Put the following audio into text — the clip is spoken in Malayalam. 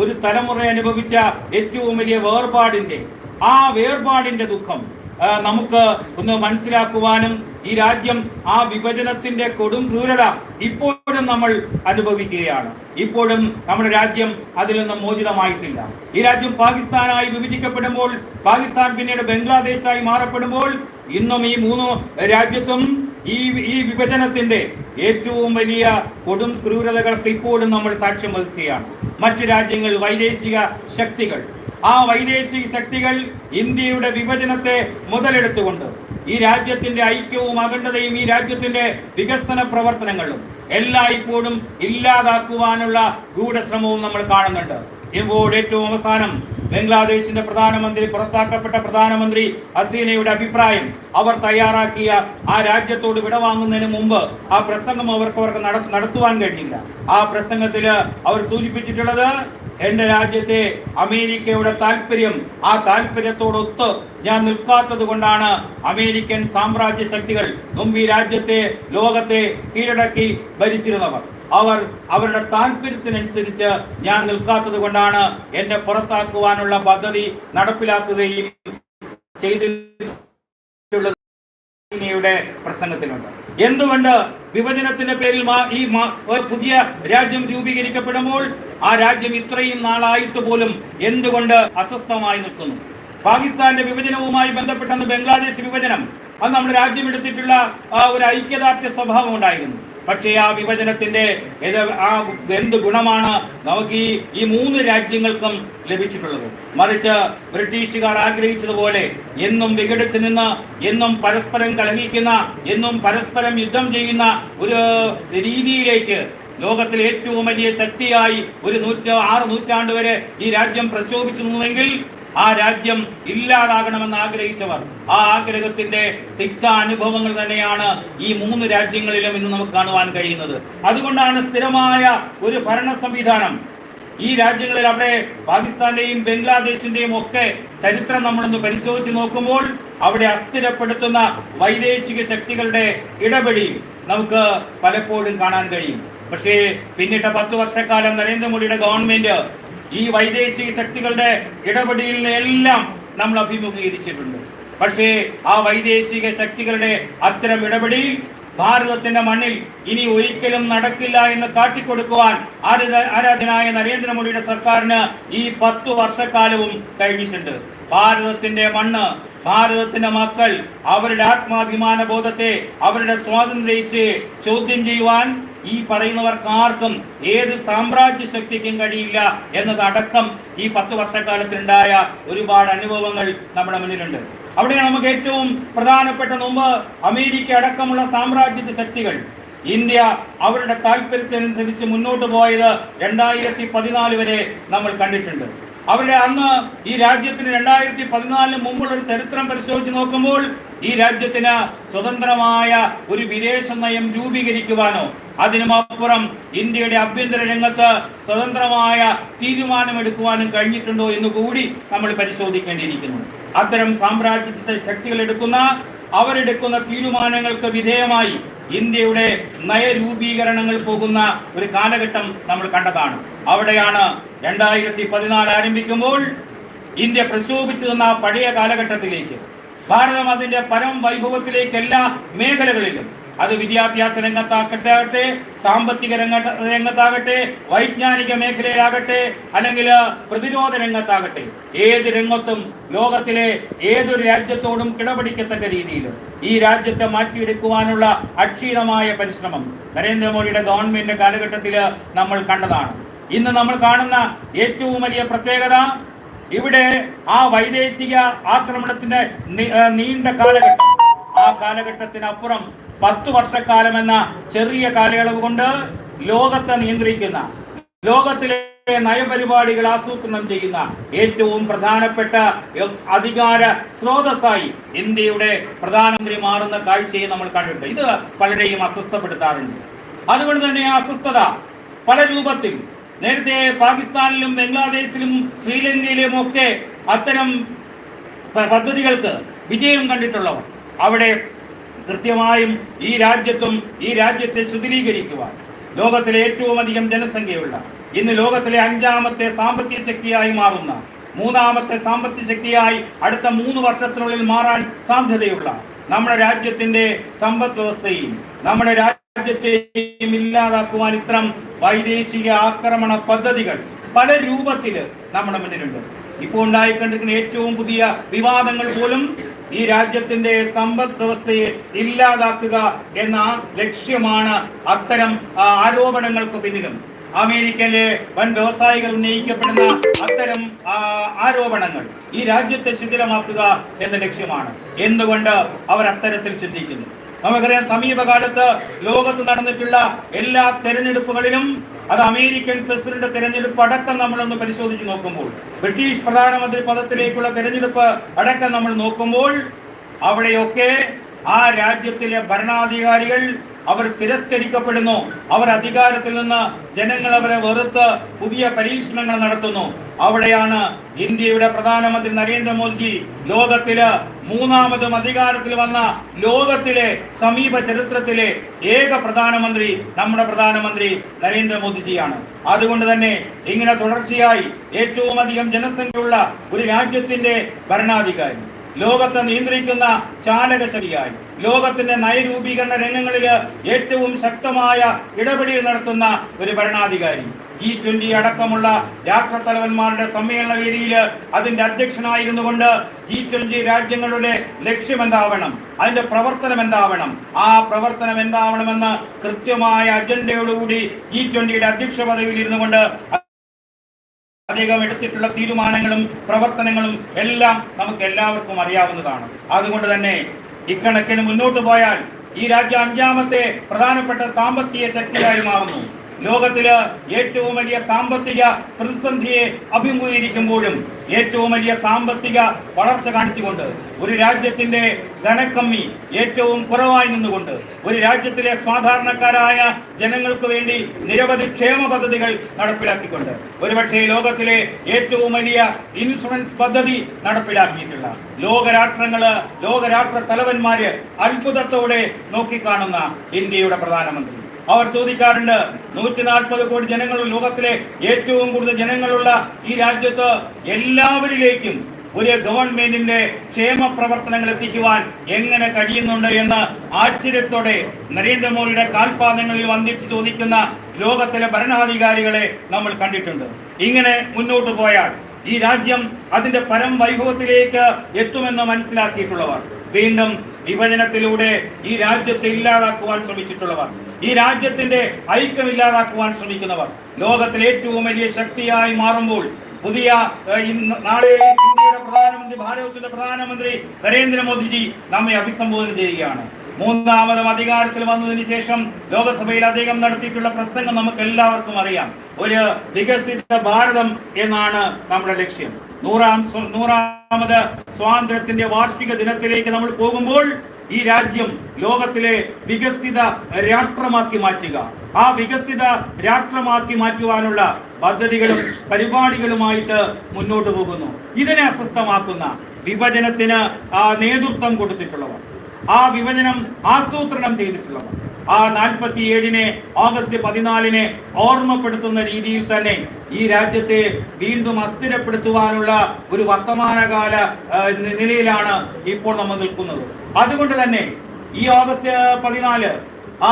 ഒരു തലമുറ അനുഭവിച്ച ഏറ്റവും വലിയ വേർപാടിന്റെ ആ വേർപാടിന്റെ ദുഃഖം നമുക്ക് ഒന്ന് മനസ്സിലാക്കുവാനും ഈ രാജ്യം ആ വിഭജനത്തിന്റെ കൊടും ക്രൂരത ഇപ്പോഴും നമ്മൾ അനുഭവിക്കുകയാണ്. ഇപ്പോഴും നമ്മുടെ രാജ്യം അതിൽ നിന്നും മോചിതമായിട്ടില്ല. ഈ രാജ്യം പാകിസ്ഥാനായി വിഭജിക്കപ്പെടുമ്പോൾ പാകിസ്ഥാൻ പിന്നീട് ബംഗ്ലാദേശായി മാറപ്പെടുമ്പോൾ ഇന്നും ഈ മൂന്ന് രാജ്യത്തും ഈ ഈ വിഭജനത്തിന്റെ ഏറ്റവും വലിയ കൊടും ക്രൂരതകൾക്ക് ഇപ്പോഴും നമ്മൾ സാക്ഷ്യം വഹിക്കുകയാണ്. മറ്റു രാജ്യങ്ങൾ വൈദേശിക ശക്തികൾ. ആ വൈദേശിക ശക്തികൾ ഇന്ത്യയുടെ വിഭജനത്തെ മുതലെടുത്തുകൊണ്ട് ഈ രാജ്യത്തിന്റെ ഐക്യവും അഖണ്ഡതയും ഈ രാജ്യത്തിന്റെ വികസന പ്രവർത്തനങ്ങളും എല്ലാം ഇപ്പോഴും ഇല്ലാതാക്കുവാനുള്ള ഗൂഢശ്രമവും നമ്മൾ കാണുന്നുണ്ട്. ഇപ്പോൾ ഏറ്റവും അവസാനം ബംഗ്ലാദേശിന്റെ പ്രധാനമന്ത്രി പുറത്താക്കപ്പെട്ട പ്രധാനമന്ത്രി ഹസീനയുടെ അഭിപ്രായം അവർ തയ്യാറാക്കിയ ആ രാജ്യത്തോട് വിടവാങ്ങുന്നതിന് മുമ്പ് ആ പ്രസംഗം അവർക്ക് അവർക്ക് നടത്തുവാൻ കഴിഞ്ഞില്ല. ആ പ്രസംഗത്തിൽ അവർ സൂചിപ്പിച്ചിട്ടുള്ളത് എന്റെ രാജ്യത്തെ അമേരിക്കയുടെ താല്പര്യം ആ താല്പര്യത്തോടൊത്ത് ഞാൻ നിൽക്കാത്തത് കൊണ്ടാണ് അമേരിക്കൻ സാമ്രാജ്യ ശക്തികൾ മുമ്പ് ഈ രാജ്യത്തെ ലോകത്തെ കീഴടക്കി ഭരിച്ചിരുന്നവർ. അവർ അവരുടെ താല്പര്യത്തിനനുസരിച്ച് ഞാൻ നിൽക്കാത്തത് കൊണ്ടാണ് എന്നെ പുറത്താക്കുവാനുള്ള പദ്ധതി നടപ്പിലാക്കുകയും ചെയ്തിട്ടുള്ളത് പ്രസംഗത്തിനുണ്ട് എന്തുകൊണ്ട് വിഭജനത്തിന്റെ പേരിൽ ഈ പുതിയ രാജ്യം രൂപീകരിക്കപ്പെടുമ്പോൾ ആ രാജ്യം ഇത്രയും നാളായിട്ട് പോലും എന്തുകൊണ്ട് അസ്വസ്ഥമായി നിൽക്കുന്നു? പാകിസ്ഥാന്റെ വിഭജനവുമായി ബന്ധപ്പെട്ടെന്ന് ബംഗ്ലാദേശ് വിഭജനം അത് നമ്മുടെ രാജ്യം എടുത്തിട്ടുള്ള ആ ഒരു ഐക്യദാർഢ്യ സ്വഭാവം ഉണ്ടായിരുന്നു. പക്ഷേ ആ വിഭജനത്തിന്റെ ആ എന്ത് ഗുണമാണ് നമുക്ക് ഈ ഈ മൂന്ന് രാജ്യങ്ങൾക്കും ലഭിച്ചിട്ടുള്ളത്. മറിച്ച് ബ്രിട്ടീഷുകാർ ആഗ്രഹിച്ചതുപോലെ എന്നും വിഘടിച്ചു നിന്ന് എന്നും പരസ്പരം കലഹിക്കുന്ന എന്നും പരസ്പരം യുദ്ധം ചെയ്യുന്ന ഒരു രീതിയിലേക്ക് ലോകത്തിലെ ഏറ്റവും വലിയ ശക്തിയായി ഒരു നൂറ്റ ആറ് നൂറ്റാണ്ട് വരെ ഈ രാജ്യം പ്രക്ഷോഭിച്ചു നിന്നുവെങ്കിൽ ആ രാജ്യം ഇല്ലാതാകണമെന്ന് ആഗ്രഹിച്ചവർ ആ ആഗ്രഹത്തിന്റെ തിക്ത അനുഭവങ്ങൾ തന്നെയാണ് ഈ മൂന്ന് രാജ്യങ്ങളിലും ഇന്ന് നമുക്ക് കാണുവാൻ കഴിയുന്നത്. അതുകൊണ്ടാണ് സ്ഥിരമായ ഒരു ഭരണ സംവിധാനം. ഈ രാജ്യങ്ങളിൽ അവിടെ പാകിസ്ഥാന്റെയും ബംഗ്ലാദേശിന്റെയും ഒക്കെ ചരിത്രം നമ്മളൊന്ന് പരിശോധിച്ച് നോക്കുമ്പോൾ അവിടെ അസ്ഥിരപ്പെടുത്തുന്ന വൈദേശിക ശക്തികളുടെ ഇടപെടി നമുക്ക് പലപ്പോഴും കാണാൻ കഴിയും. പക്ഷേ പിന്നിട്ട പത്ത് വർഷക്കാലം നരേന്ദ്രമോദിയുടെ ഗവൺമെന്റ് ഈ വൈദേശിക ശക്തികളുടെ ഇടപെടലിൽ എല്ലാം നമ്മൾ അഭിമുഖീകരിച്ചിട്ടുണ്ട്. പക്ഷേ ആ വൈദേശിക ശക്തികളുടെ അത്തരം ഇടപെടലിൽ ഭാരതത്തിന്റെ മണ്ണിൽ ഇനി ഒരിക്കലും നടക്കില്ല എന്ന് കാട്ടിക്കൊടുക്കുവാൻ ആരാധ- ആരാധനായ നരേന്ദ്രമോദിയുടെ സർക്കാരിന് ഈ പത്തു വർഷക്കാലവും കഴിഞ്ഞിട്ടുണ്ട്. ഭാരതത്തിന്റെ മണ്ണ് ഭാരതത്തിന്റെ മക്കൾ അവരുടെ ആത്മാഭിമാന ബോധത്തെ അവരുടെ സ്വാതന്ത്ര്യത്തെ ചോദ്യം ചെയ്യുവാൻ ഈ പറയുന്നവർക്ക് ആർക്കും ഏത് സാമ്രാജ്യ ശക്തിക്കും കഴിയില്ല എന്നതടക്കം ഈ പത്ത് വർഷക്കാലത്തിലുണ്ടായ ഒരുപാട് അനുഭവങ്ങൾ നമ്മുടെ മുന്നിലുണ്ട്. അവിടെയാണ് നമുക്ക് ഏറ്റവും പ്രധാനപ്പെട്ട മുമ്പ് അമേരിക്ക അടക്കമുള്ള സാമ്രാജ്യ ശക്തികൾ. ഇന്ത്യ അവരുടെ താല്പര്യത്തിനനുസരിച്ച് മുന്നോട്ട് പോയത് രണ്ടായിരത്തി പതിനാല് വരെ നമ്മൾ കണ്ടിട്ടുണ്ട്. അവരുടെ അന്ന് ഈ രാജ്യത്തിന് രണ്ടായിരത്തി പതിനാലിന് മുമ്പുള്ള ഒരു ചരിത്രം പരിശോധിച്ച് നോക്കുമ്പോൾ ഈ രാജ്യത്തിന് സ്വതന്ത്രമായ ഒരു വിദേശ നയം രൂപീകരിക്കുവാനോ അതിനുമപ്പുറം ഇന്ത്യയുടെ ആഭ്യന്തര രംഗത്ത് സ്വതന്ത്രമായ തീരുമാനമെടുക്കുവാനും കഴിഞ്ഞിട്ടുണ്ടോ എന്ന് കൂടി നമ്മൾ പരിശോധിക്കേണ്ടിയിരിക്കുന്നു. അത്തരം സാമ്രാജ്യ ശക്തികൾ എടുക്കുന്ന അവരെടുക്കുന്ന തീരുമാനങ്ങൾക്ക് വിധേയമായി ഇന്ത്യയുടെ നയരൂപീകരണങ്ങൾ പോകുന്ന ഒരു കാലഘട്ടം നമ്മൾ കണ്ടതാണ്. അവിടെയാണ് രണ്ടായിരത്തി പതിനാല് ആരംഭിക്കുമ്പോൾ ഇന്ത്യ പ്രക്ഷോഭിച്ചു നിന്ന പഴയ കാലഘട്ടത്തിലേക്ക് ഭാരതം അതിന്റെ പരം വൈഭവത്തിലേക്ക് എല്ലാ മേഖലകളിലും അത് വിദ്യാഭ്യാസ രംഗത്താകട്ടെ സാമ്പത്തിക രംഗ രംഗത്താകട്ടെ വൈജ്ഞാനിക മേഖലയിലാകട്ടെ അല്ലെങ്കിൽ പ്രതിരോധ രംഗത്താകട്ടെ. ഏത് രംഗത്തും ലോകത്തിലെ ഏതൊരു രാജ്യത്തോടും കിടപിടിക്കത്തക്ക രീതിയിൽ ഈ രാജ്യത്തെ മാറ്റിയെടുക്കുവാനുള്ള അക്ഷീണമായ പരിശ്രമം നരേന്ദ്രമോദിയുടെ ഗവൺമെന്റിന്റെ കാലഘട്ടത്തിൽ നമ്മൾ കണ്ടതാണ്. ഇന്ന് നമ്മൾ കാണുന്ന ഏറ്റവും വലിയ പ്രത്യേകത ഇവിടെ ആ വൈദേശിക ആക്രമണത്തിന്റെ നീണ്ട കാലഘട്ടം. ആ കാലഘട്ടത്തിനപ്പുറം പത്ത് വർഷക്കാലം എന്ന ചെറിയ കാലയളവ് കൊണ്ട് ലോകത്തെ നിയന്ത്രിക്കുന്ന ലോകത്തിലെ നയപരിപാടികൾ ആസൂത്രണം ചെയ്യുന്ന ഏറ്റവും പ്രധാനപ്പെട്ട അധികാര സ്രോതസ്സായി ഇന്ത്യയുടെ പ്രധാനമന്ത്രി മാറുന്ന കാഴ്ചയെ നമ്മൾ കണ്ടിട്ടുണ്ട്. ഇത് പലരെയും അസ്വസ്ഥപ്പെടുത്താറുണ്ട്. അതുകൊണ്ട് തന്നെ അസ്വസ്ഥത പല രൂപത്തിൽ നേരത്തെ പാകിസ്ഥാനിലും ബംഗ്ലാദേശിലും ശ്രീലങ്കയിലും ഒക്കെ അത്തരം പദ്ധതികൾക്ക് വിജയം കണ്ടിട്ടുള്ളവർ അവിടെ കൃത്യമായും ഈ രാജ്യത്തും ഈ രാജ്യത്തെ ശുദ്ധീകരിക്കുവാൻ ലോകത്തിലെ ഏറ്റവും അധികം ജനസംഖ്യയുള്ള ഇന്ന് ലോകത്തിലെ അഞ്ചാമത്തെ സാമ്പത്തിക ശക്തിയായി മാറുന്ന മൂന്നാമത്തെ സാമ്പത്തിക ശക്തിയായി അടുത്ത മൂന്ന് വർഷത്തിനുള്ളിൽ മാറാൻ സാധ്യതയുള്ള നമ്മുടെ രാജ്യത്തിന്റെ സമ്പദ് വ്യവസ്ഥയും നമ്മുടെ രാജ്യത്തെയും ഇല്ലാതാക്കുവാൻ ഇത്തരം വൈദേശിക ആക്രമണ പദ്ധതികൾ പല രൂപത്തിൽ നമ്മുടെ മുന്നിലുണ്ട്. ഇപ്പോൾ ഉണ്ടായിക്കൊണ്ടിരിക്കുന്ന ഏറ്റവും പുതിയ വിവാദങ്ങൾ പോലും ഈ രാജ്യത്തിന്റെ സമ്പദ് വ്യവസ്ഥയെ ഇല്ലാതാക്കുക എന്ന ലക്ഷ്യമാണ് അത്തരം ആരോപണങ്ങൾക്ക് പിന്നിലും. അമേരിക്കയിലെ വൻ വ്യവസായികൾ ഉന്നയിക്കപ്പെടുന്ന അത്തരം ആരോപണങ്ങൾ ഈ രാജ്യത്തെ ശിഥിലമാക്കുക എന്ന ലക്ഷ്യമാണ്. എന്തുകൊണ്ട് അവർ അത്തരത്തിൽ ചിന്തിക്കുന്നു? നമുക്കറിയാം സമീപകാലത്ത് ലോകത്ത് നടന്നിട്ടുള്ള എല്ലാ തെരഞ്ഞെടുപ്പുകളിലും അത് അമേരിക്കൻ പ്രസിഡന്റ് തെരഞ്ഞെടുപ്പ് അടക്കം നമ്മളൊന്ന് പരിശോധിച്ച് നോക്കുമ്പോൾ ബ്രിട്ടീഷ് പ്രധാനമന്ത്രി പദത്തിലേക്കുള്ള തെരഞ്ഞെടുപ്പ് അടക്കം നമ്മൾ നോക്കുമ്പോൾ അവിടെയൊക്കെ ആ രാജ്യത്തിലെ ഭരണാധികാരികൾ അവർ തിരസ്കരിക്കപ്പെടുന്നു. അവർ അധികാരത്തിൽ നിന്ന് ജനങ്ങൾ അവരെ വെറുത്ത് പുതിയ പരീക്ഷണങ്ങൾ നടത്തുന്നു. അവിടെയാണ് ഇന്ത്യയുടെ പ്രധാനമന്ത്രി നരേന്ദ്രമോദി ലോകത്തിൽ മൂന്നാമതും അധികാരത്തിൽ വന്ന ലോകത്തിലെ സമീപ ചരിത്രത്തിലെ ഏക പ്രധാനമന്ത്രി നമ്മുടെ പ്രധാനമന്ത്രി നരേന്ദ്രമോദിജിയാണ്. അതുകൊണ്ട് തന്നെ ഇങ്ങനെ തുടർച്ചയായി ഏറ്റവും അധികം ജനസംഖ്യയുള്ള ഒരു രാജ്യത്തിന്റെ ഭരണാധികാരി. ലോകത്തെ നിയന്ത്രിക്കുന്ന ചാലകശക്തിയായി ലോകത്തിന്റെ നയരൂപീകരണ രംഗങ്ങളിൽ ഏറ്റവും ശക്തമായ ഇടപെടൽ നടത്തുന്ന ഒരു ഭരണാധികാരി. ജി ട്വന്റി അടക്കമുള്ള രാഷ്ട്രത്തലവന്മാരുടെ സമ്മേളന വേദിയിൽ അതിന്റെ അധ്യക്ഷനായിരുന്നു കൊണ്ട് ജി ട്വന്റി രാജ്യങ്ങളുടെ ലക്ഷ്യം എന്താവണം അതിന്റെ പ്രവർത്തനം എന്താവണം ആ പ്രവർത്തനം എന്താവണമെന്ന് കൃത്യമായ അജണ്ടയോടുകൂടി ജി ട്വന്റിയുടെ അധ്യക്ഷ പദവിയിൽ ഇരുന്നു കൊണ്ട് അദ്ദേഹം എടുത്തിട്ടുള്ള തീരുമാനങ്ങളും പ്രവർത്തനങ്ങളും എല്ലാം നമുക്ക് എല്ലാവർക്കും അറിയാവുന്നതാണ്. അതുകൊണ്ട് തന്നെ ഇക്കണക്കിന് മുന്നോട്ട് പോയാൽ ഈ രാജ്യം അഞ്ചാമത്തെ പ്രധാനപ്പെട്ട സാമ്പത്തിക ശക്തിയായി മാറുന്നു. ലോകത്തിൽ ഏറ്റവും വലിയ സാമ്പത്തിക പ്രതിസന്ധിയെ അഭിമുഖീകരിക്കുമ്പോഴും ഏറ്റവും വലിയ സാമ്പത്തിക വളർച്ച കാണിച്ചുകൊണ്ട് ഒരു രാജ്യത്തിന്റെ ധനക്കമ്മി ഏറ്റവും കുറവായി നിന്നുകൊണ്ട് ഒരു രാജ്യത്തിലെ സാധാരണക്കാരായ ജനങ്ങൾക്ക് വേണ്ടി നിരവധി ക്ഷേമ പദ്ധതികൾ നടപ്പിലാക്കിക്കൊണ്ട് ഒരുപക്ഷെ ലോകത്തിലെ ഏറ്റവും വലിയ ഇൻഷുറൻസ് പദ്ധതി നടപ്പിലാക്കിയിട്ടുള്ള ലോകരാഷ്ട്രങ്ങൾ ലോകരാഷ്ട്ര തലവന്മാര് അത്ഭുതത്തോടെ നോക്കിക്കാണുന്ന ഇന്ത്യയുടെ പ്രധാനമന്ത്രി. അവർ ചോദിക്കാറുണ്ട് നൂറ്റി നാൽപ്പത് കോടി ജനങ്ങൾ ലോകത്തിലെ ഏറ്റവും കൂടുതൽ ജനങ്ങളുള്ള ഈ രാജ്യത്ത് എല്ലാവരിലേക്കും ഒരു ഗവൺമെന്റിന്റെ ക്ഷേമ പ്രവർത്തനങ്ങൾ എത്തിക്കുവാൻ എങ്ങനെ കഴിയുന്നുണ്ട് എന്ന് ആശ്ചര്യത്തോടെ നരേന്ദ്രമോദിയുടെ കാൽപാദങ്ങളിൽ വന്ദിച്ച് ചോദിക്കുന്ന ലോകത്തിലെ ഭരണാധികാരികളെ നമ്മൾ കണ്ടിട്ടുണ്ട്. ഇങ്ങനെ മുന്നോട്ട് പോയാൽ ഈ രാജ്യം അതിന്റെ പരം വൈഭവത്തിലേക്ക് എത്തുമെന്ന് മനസ്സിലാക്കിയിട്ടുള്ളവർ വീണ്ടും വിഭജനത്തിലൂടെ ഈ രാജ്യത്തെ ഇല്ലാതാക്കുവാൻ ശ്രമിച്ചിട്ടുള്ളവർ. ഈ രാജ്യത്തിന്റെ ഐക്യം ഇല്ലാതാക്കുവാൻ ശ്രമിക്കുന്നവർ ലോകത്തിലെ ഏറ്റവും വലിയ ശക്തിയായി മാറുമ്പോൾ പുതിയ നാളെ ഇന്ത്യയുടെ പ്രധാനമന്ത്രി ഭാരതത്തിന്റെ പ്രധാനമന്ത്രി നരേന്ദ്രമോദിജി നമ്മെ അഭിസംബോധന ചെയ്യുകയാണ്. മൂന്നാമതും അധികാരത്തിൽ വന്നതിന് ശേഷം ലോകസഭയിൽ അദ്ദേഹം നടത്തിയിട്ടുള്ള പ്രസംഗം നമുക്ക് എല്ലാവർക്കും അറിയാം. ഒരു വികസിത ഭാരതം എന്നാണ് നമ്മുടെ ലക്ഷ്യം. നൂറാം നൂറാമത് സ്വാതന്ത്ര്യത്തിന്റെ വാർഷിക ദിനത്തിലേക്ക് നമ്മൾ പോകുമ്പോൾ ഈ രാജ്യം ലോകത്തിലെ വികസിത രാഷ്ട്രമാക്കി മാറ്റുക. ആ വികസിത രാഷ്ട്രമാക്കി മാറ്റുവാനുള്ള പദ്ധതികളും പരിപാടികളുമായിട്ട് മുന്നോട്ട് പോകുന്നു. ഇതിനെ അസ്വസ്ഥമാക്കുന്ന വിഭജനത്തിന് നേതൃത്വം കൊടുത്തിട്ടുള്ളവർ ആ വിഭജനം ആസൂത്രണം ചെയ്തിട്ടുള്ളവർ ആ നാൽപ്പത്തി ഏഴിനെ ഓഗസ്റ്റ് പതിനാലിനെ ഓർമ്മപ്പെടുത്തുന്ന രീതിയിൽ തന്നെ ഈ രാജ്യത്തെ വീണ്ടും അസ്ഥിരപ്പെടുത്തുവാനുള്ള ഒരു വർത്തമാനകാല നിലയിലാണ് ഇപ്പോൾ നമ്മൾ നിൽക്കുന്നത്. അതുകൊണ്ട് തന്നെ ഈ ഓഗസ്റ്റ് പതിനാല് ആ